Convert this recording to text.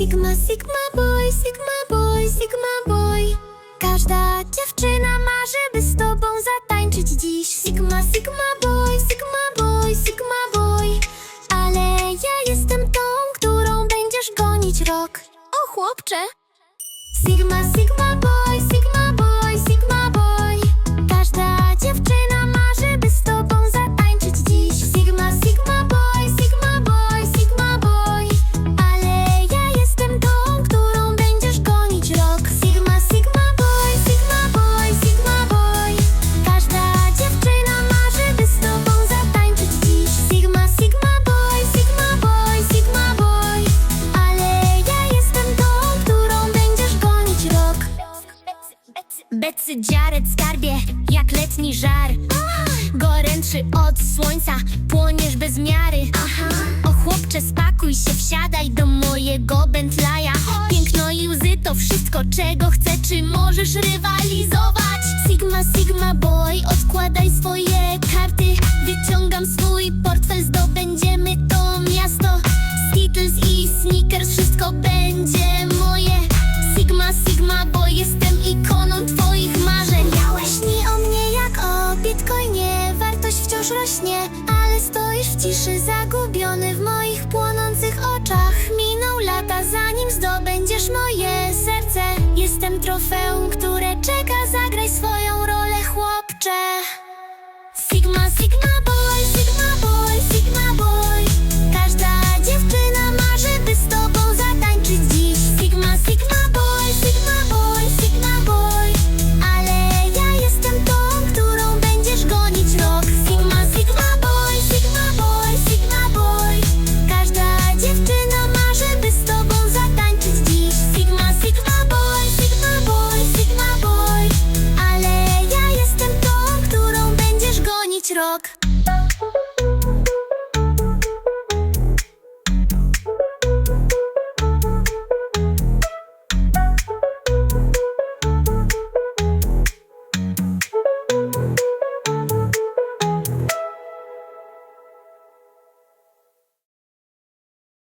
Sigma, Sigma boy, Sigma boy, Sigma boy. Każda dziewczyna marzy, by z tobą zatańczyć dziś. Sigma, Sigma boy, Sigma boy, Sigma boy. Ale ja jestem tą, którą będziesz gonić rok. O chłopcze! Sigma, Sigma Becy dziaret skarbie, jak letni żar. Gorętszy od słońca, płoniesz bez miary. O chłopcze, spakuj się, wsiadaj do mojego Bentleya Piękno i łzy to wszystko, czego chcę, czy możesz rywalizować? Wciąż rośnie Ale stoisz w ciszy zagubiony w moich płonących oczach. Miną lata zanim zdobędziesz moje serce. Jestem trofeum, które czeka. Zagraj swoją rolę chłopcze. Sigma, Sigma